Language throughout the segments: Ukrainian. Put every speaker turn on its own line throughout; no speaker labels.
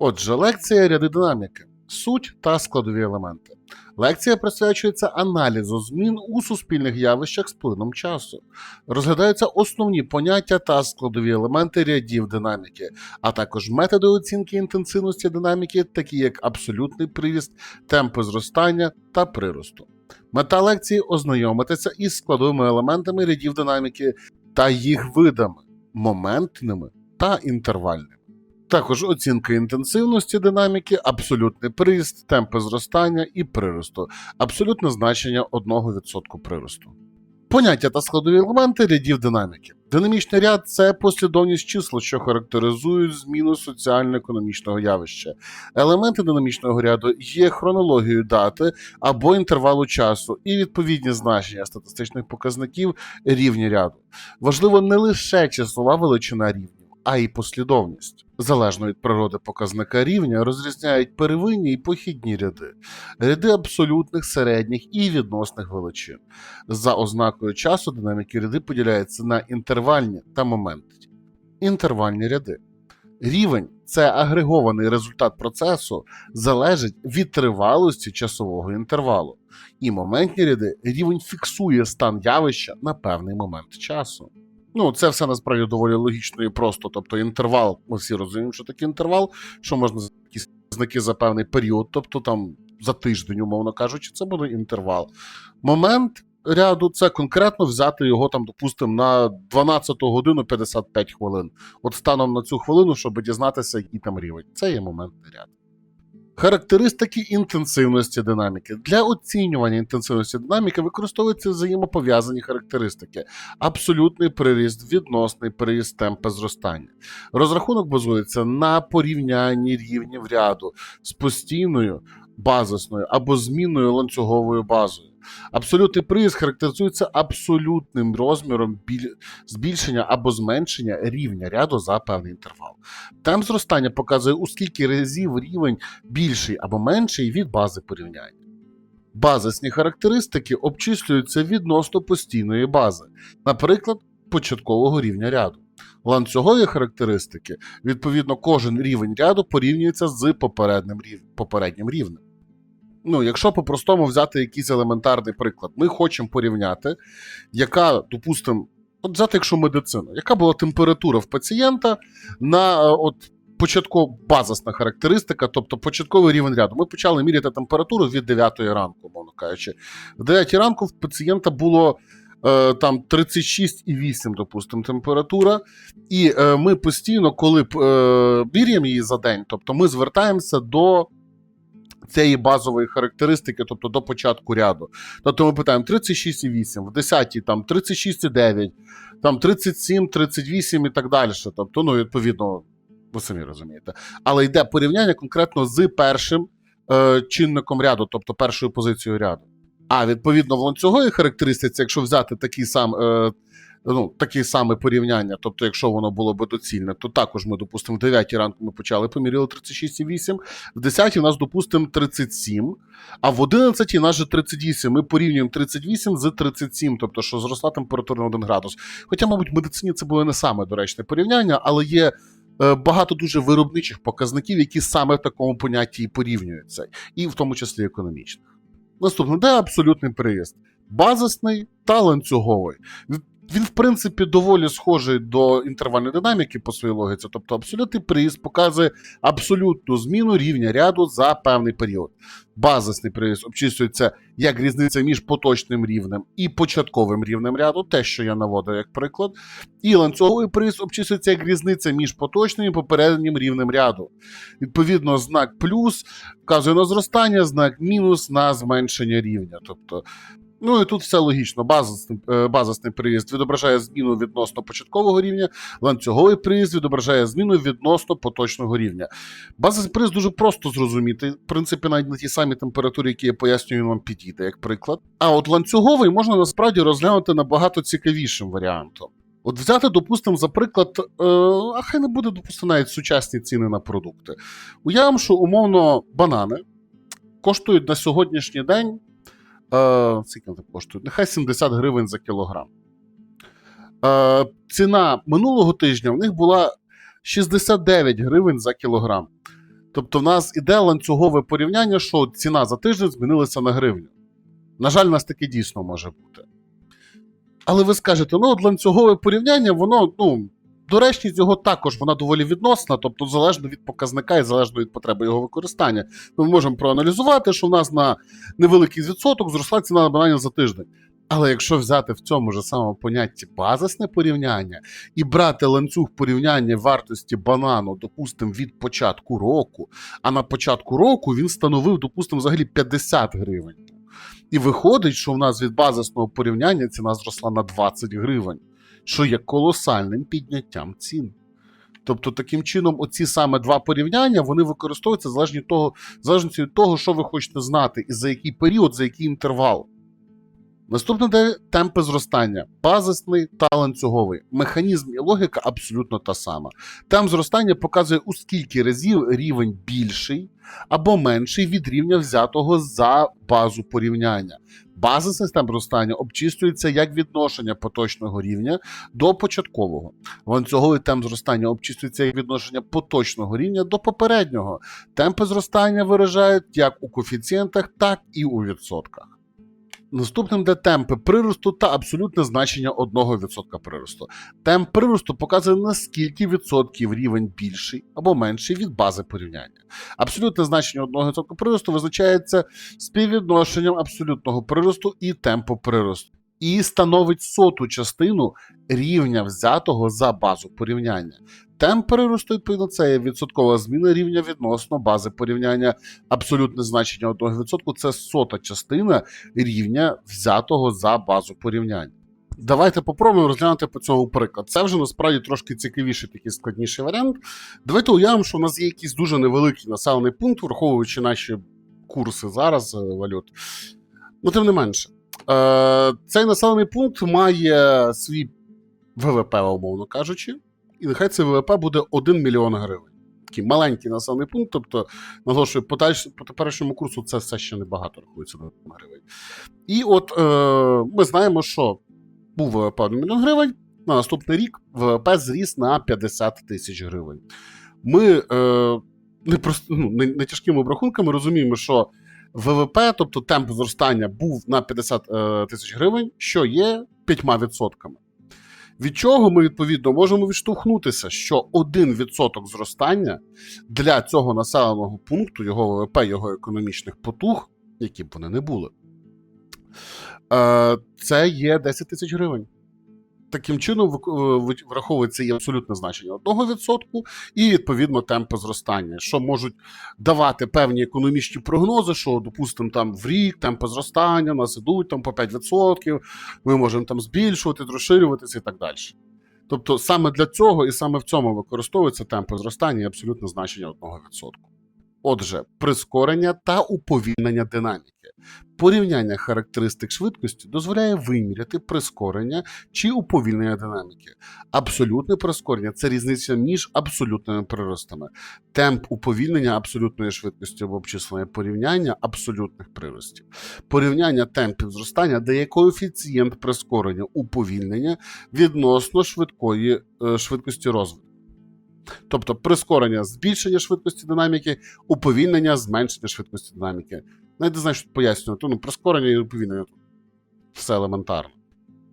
Отже, лекція ряди динаміки, суть та складові елементи. Лекція присвячується аналізу змін у суспільних явищах з плином часу. Розглядаються основні поняття та складові елементи рядів динаміки, а також методи оцінки інтенсивності динаміки, такі як абсолютний приріст, темпи зростання та приросту. Мета лекції ознайомитися із складовими елементами рядів динаміки та їх видами моментними та інтервальними. Також оцінка інтенсивності динаміки, абсолютний приріст, темпи зростання і приросту, абсолютне значення 1% приросту. Поняття та складові елементи рядів динаміки. Динамічний ряд це послідовність чисел, що характеризують зміну соціально-економічного явища. Елементи динамічного ряду є хронологією дати або інтервалу часу і відповідні значення статистичних показників рівня ряду. Важливо не лише числова величина рівнів, а й послідовність. Залежно від природи показника рівня розрізняють первинні і похідні ряди, ряди абсолютних, середніх і відносних величин. За ознакою часу динаміки ряди поділяються на інтервальні та моментні. Інтервальні ряди. Рівень це агрегований результат процесу, залежить від тривалості часового інтервалу. І моментні ряди рівень фіксує стан явища на певний момент часу. Ну, це все насправді доволі логічно і просто. Тобто інтервал, ми всі розуміємо, що таке інтервал, що можна якісь знаки за певний період, тобто там за тиждень, умовно кажучи, це буде інтервал. Момент ряду це конкретно взяти його там, допустимо, на 12 годину 55 хвилин. От станом на цю хвилину, щоб дізнатися, який там рівень. Це є моментний ряд. Характеристики інтенсивності динаміки. Для оцінювання інтенсивності динаміки використовуються взаємопов'язані характеристики: абсолютний приріст, відносний приріст темпа зростання. Розрахунок базується на порівнянні рівнів ряду з постійною базисною або змінною ланцюговою базою. Абсолютний приріст характеризується абсолютним розміром біль- збільшення або зменшення рівня ряду за певний інтервал. Темп зростання показує, у скільки разів рівень більший або менший від бази порівняння. Базисні характеристики обчислюються відносно постійної бази, наприклад, початкового рівня ряду. Ланцюгові характеристики, відповідно, кожен рівень ряду порівнюється з попереднім рівнем. Ну, якщо по-простому взяти якийсь елементарний приклад, ми хочемо порівняти, яка, допустимо, от взяти, якщо медицину, яка була температура в пацієнта на е, от, початково базисна характеристика, тобто початковий рівень ряду. Ми почали міряти температуру від 9 ранку, мовно кажучи. В 9 ранку в пацієнта було е, там 36,8, допустимо, температура. І е, ми постійно, коли е, міряємо її за день, тобто ми звертаємося до. Цієї базової характеристики, тобто до початку ряду. Тобто ми питаємо 36,8, в 10 там 36,9, там 37, 38 і так далі. Тобто, ну, відповідно, ви самі розумієте. Але йде порівняння конкретно з першим е, чинником ряду, тобто першою позицією ряду. А відповідно в ланцюговій характеристиці, якщо взяти такий сам, е, ну, таке саме порівняння, тобто, якщо воно було би доцільне, то також ми, допустимо, в 9 ранку ми почали, поміряли 36,8, в 10 у нас, допустимо, 37, а в 11 у нас же 38. Ми порівнюємо 38 з 37, тобто, що зросла температура на 1 градус. Хоча, мабуть, в медицині це було не саме доречне порівняння, але є. е, Багато дуже виробничих показників, які саме в такому понятті і порівнюються, і в тому числі економічних. Наступне, де абсолютний приїзд? Базисний та ланцюговий. Він- в принципі, доволі схожий до інтервальної динаміки по своїй логіці. Тобто, абсолютний приїзд показує абсолютну зміну рівня ряду за певний період. Базисний приїзд обчислюється як різниця між поточним рівнем і початковим рівнем ряду, те, що я наводив як приклад. І ланцюговий приїзд обчислюється як різниця між поточним і попереднім рівнем ряду. Відповідно, знак плюс вказує на зростання, знак мінус на зменшення рівня. Тобто, ну і тут все логічно. Базисний, е, базисний приїзд відображає зміну відносно початкового рівня, ланцюговий приїзд відображає зміну відносно поточного рівня. Базисний приїзд дуже просто зрозуміти. В принципі, навіть на тій самій температурі, які я пояснюю, вам підійде, як приклад. А от ланцюговий можна насправді розглянути набагато цікавішим варіантом. От взяти, допустимо, за приклад, е, а хай не буде, допустимо, навіть сучасні ціни на продукти. Уявимо, що умовно банани коштують на сьогоднішній день. Е, скільки вони коштують? Нехай 70 гривень за кілограм. Е, ціна минулого тижня в них була 69 гривень за кілограм. Тобто, в нас іде ланцюгове порівняння, що ціна за тиждень змінилася на гривню. На жаль, у нас таке дійсно може бути. Але ви скажете, ну, от ланцюгове порівняння, воно, ну, доречність його також вона доволі відносна, тобто залежно від показника і залежно від потреби його використання. Ми можемо проаналізувати, що в нас на невеликий відсоток зросла ціна на бананів за тиждень. Але якщо взяти в цьому ж самому понятті базисне порівняння і брати ланцюг порівняння вартості банану, допустимо, від початку року, а на початку року він становив, допустимо, взагалі 50 гривень. І виходить, що в нас від базисного порівняння ціна зросла на 20 гривень, що є колосальним підняттям цін. Тобто, таким чином, оці саме два порівняння вони використовуються залежно від того, залежно від того, що ви хочете знати, і за який період, за який інтервал. Наступне де темпи зростання, базисний та ланцюговий. Механізм і логіка абсолютно та сама. Темп зростання показує, у скільки разів рівень більший або менший від рівня взятого за базу порівняння. Базисний темп зростання обчислюється як відношення поточного рівня до початкового. Ланцюговий темп зростання обчислюється як відношення поточного рівня до попереднього. Темпи зростання виражають як у коефіцієнтах, так і у відсотках. Наступним де темпи приросту та абсолютне значення 1% приросту. Темп приросту показує наскільки відсотків рівень більший або менший від бази порівняння. Абсолютне значення 1% приросту визначається співвідношенням абсолютного приросту і темпу приросту. І становить соту частину рівня взятого за базу порівняння. Темп переросту, відповідно, це є відсоткова зміна рівня відносно бази порівняння. Абсолютне значення 1% це сота частина рівня взятого за базу порівняння. Давайте попробуємо розглянути по цьому приклад. Це вже насправді трошки цікавіший, такий складніший варіант. Давайте уявимо, що у нас є якийсь дуже невеликий населений пункт, враховуючи наші курси зараз е, валют. Ну, тим не менше, цей населений пункт має свій ВВП, умовно кажучи, і нехай цей ВВП буде 1 мільйон гривень. Такий маленький населений пункт, тобто, наголошую, по теперішньому курсу це все ще небагато рахується на гривень. І от е, ми знаємо, що був ВВП 1 мільйон гривень, на наступний рік ВВП зріс на 50 тисяч гривень. Ми е, не, просто, ну, не, не тяжкими обрахунками розуміємо, що ВВП, тобто темп зростання, був на 50 е, тисяч гривень, що є 5%. Від чого ми відповідно можемо відштовхнутися, що 1% зростання для цього населеного пункту, його ВВП, його економічних потуг, які б вони не були, е, це є 10 тисяч гривень. Таким чином, е, враховується і абсолютне значення 1% і відповідно темпи зростання, що можуть давати певні економічні прогнози, що, допустимо, там в рік темпи зростання у нас ідуть там по 5%, ми можемо там збільшувати, розширюватися і так далі. Тобто саме для цього і саме в цьому використовуються темпи зростання і абсолютне значення 1%. Отже, прискорення та уповільнення динаміки. Порівняння характеристик швидкості дозволяє виміряти прискорення чи уповільнення динаміки. Абсолютне прискорення це різниця між абсолютними приростами. Темп уповільнення абсолютної швидкості або обчислення порівняння абсолютних приростів. Порівняння темпів зростання дає коефіцієнт прискорення уповільнення відносно швидкої е, швидкості розвитку. Тобто прискорення збільшення швидкості динаміки, уповільнення зменшення швидкості динаміки. Найде знаєш, знаю, що пояснювати. Ну, прискорення і уповільнення все елементарно.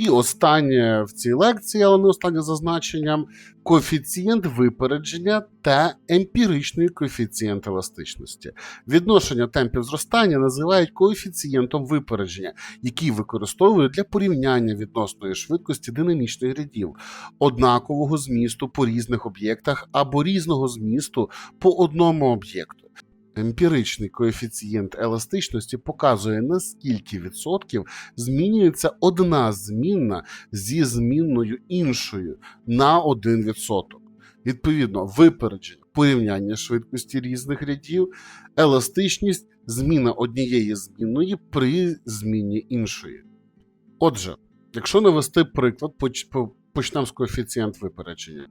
І останнє в цій лекції, але не останнє за значенням, коефіцієнт випередження та емпіричний коефіцієнт еластичності. Відношення темпів зростання називають коефіцієнтом випередження, який використовують для порівняння відносної швидкості динамічних рядів, однакового змісту по різних об'єктах або різного змісту по одному об'єкту. Емпіричний коефіцієнт еластичності показує, наскільки відсотків змінюється одна змінна зі змінною іншою на 1%. Відповідно, випередження порівняння швидкості різних рядів, еластичність зміна однієї змінної при зміні іншої. Отже, якщо навести приклад, почнемо з коефіцієнт випередження.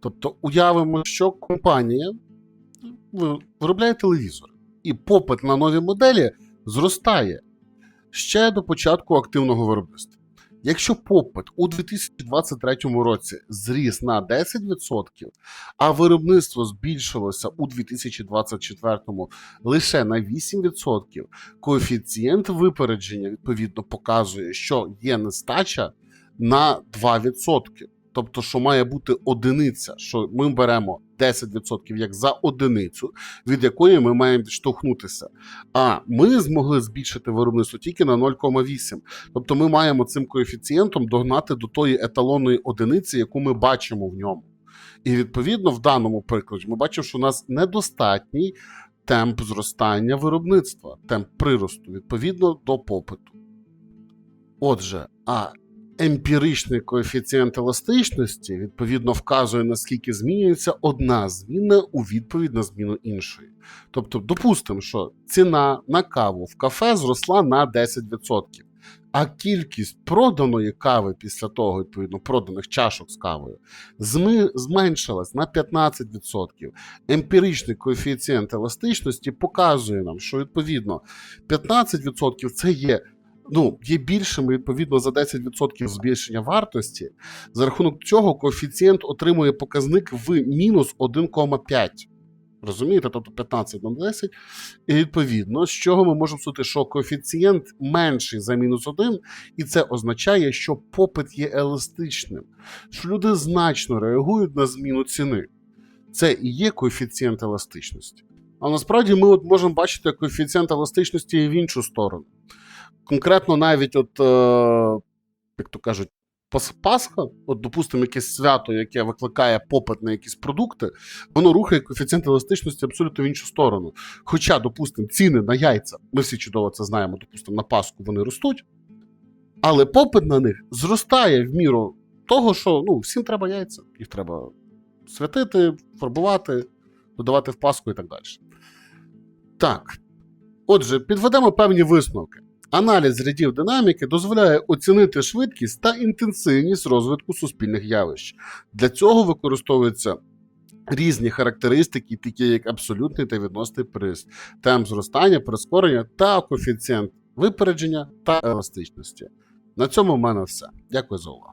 Тобто уявимо, що компанія виробляє телевізор, і попит на нові моделі зростає ще до початку активного виробництва. Якщо попит у 2023 році зріс на 10%, а виробництво збільшилося у 2024 лише на 8%, коефіцієнт випередження відповідно показує, що є нестача на 2%. Тобто, що має бути одиниця, що ми беремо 10% як за одиницю, від якої ми маємо відштовхнутися. А ми змогли збільшити виробництво тільки на 0,8. Тобто ми маємо цим коефіцієнтом догнати до тої еталонної одиниці, яку ми бачимо в ньому. І відповідно в даному прикладі ми бачимо, що у нас недостатній темп зростання виробництва, темп приросту відповідно до попиту. Отже, а емпіричний коефіцієнт еластичності відповідно вказує, наскільки змінюється одна зміна у відповідь на зміну іншої. Тобто, допустимо, що ціна на каву в кафе зросла на 10%, а кількість проданої кави після того, відповідно, проданих чашок з кавою, зменшилась на 15%. Емпіричний коефіцієнт еластичності показує нам, що відповідно 15% це є ну, є більшими відповідно за 10% збільшення вартості. За рахунок цього коефіцієнт отримує показник в мінус 1,5. Розумієте, тобто 15 на 10. І відповідно, з чого ми можемо судити, що коефіцієнт менший за мінус 1, і це означає, що попит є еластичним, що люди значно реагують на зміну ціни. Це і є коефіцієнт еластичності. А насправді ми от можемо бачити коефіцієнт еластичності і в іншу сторону конкретно навіть, от, е, як то кажуть, Пасха, от, допустимо, якесь свято, яке викликає попит на якісь продукти, воно рухає коефіцієнт еластичності абсолютно в іншу сторону. Хоча, допустимо, ціни на яйця, ми всі чудово це знаємо, допустимо, на Пасху вони ростуть, але попит на них зростає в міру того, що ну, всім треба яйця, їх треба святити, фарбувати, додавати в Пасху і так далі. Так. Отже, підведемо певні висновки. Аналіз рядів динаміки дозволяє оцінити швидкість та інтенсивність розвитку суспільних явищ. Для цього використовуються різні характеристики, такі як абсолютний та відносний приз, темп зростання, прискорення та коефіцієнт випередження та еластичності. На цьому в мене все. Дякую за увагу.